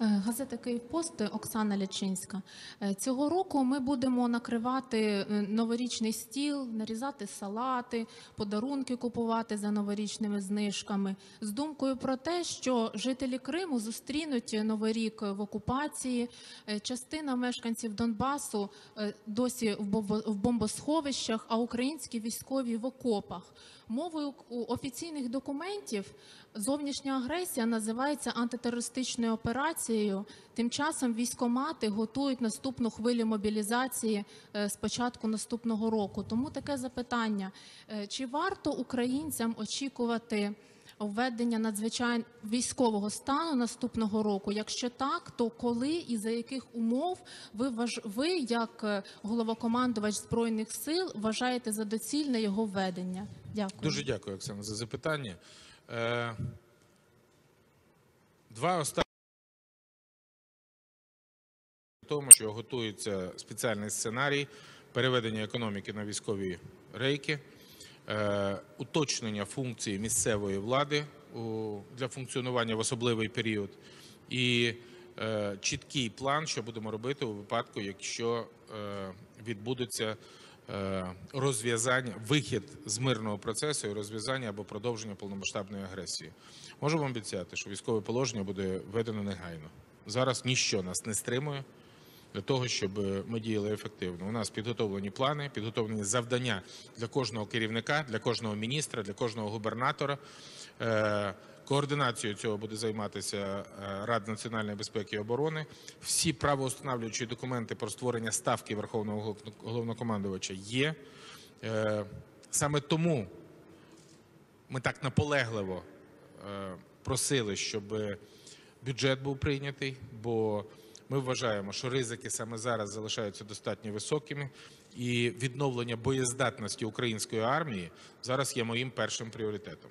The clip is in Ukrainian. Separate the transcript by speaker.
Speaker 1: Е, Газета Київпост Оксана Лячинська. Е, Цього року ми будемо накривати е, новорічний стіл, нарізати салати, подарунки купувати за новорічними знижками з думкою про те, що жителі Криму зустрінуть новий рік в окупації. Частина мешканців Донбасу досі в бомбо- бомбосховищах, а українські військові в окопах. Мовою офіційних документів зовнішня агресія називається антитерористичною операцією. Тим часом військомати готують наступну хвилю мобілізації е, з початку наступного року. Тому таке запитання: Е, чи варто українцям очікувати? Введення надзвичайно військового стану наступного року. Якщо так, то коли і за яких умов ви ви, як е, головокомандувач збройних сил, вважаєте за доцільне його введення? Дякую.
Speaker 2: Дуже дякую, Оксана, за запитання. Два останні тому, що готується спеціальний сценарій переведення економіки на військові рейки, е, уточнення функції місцевої влади для функціонування в особливий період і е, чіткий план, що будемо робити у випадку, якщо е, відбудеться розв'язання, вихід з мирного процесу і розв'язання або продовження повномасштабної агресії. Можу вам обіцяти, що військове положення буде введено негайно. Зараз ніщо нас не стримує для того, щоб ми діяли ефективно. У нас підготовлені плани, підготовлені завдання для кожного керівника, для кожного міністра, для кожного губернатора. Е, Координацією цього буде займатися е, Рада національної безпеки і оборони. Всі правоустановлюючі документи про створення ставки Верховного головнокомандувача є. Е, Саме тому ми так наполегливо е, просили, щоб бюджет був прийнятий, бо ми вважаємо, що ризики саме зараз залишаються достатньо високими, і відновлення боєздатності української армії зараз є моїм першим пріоритетом.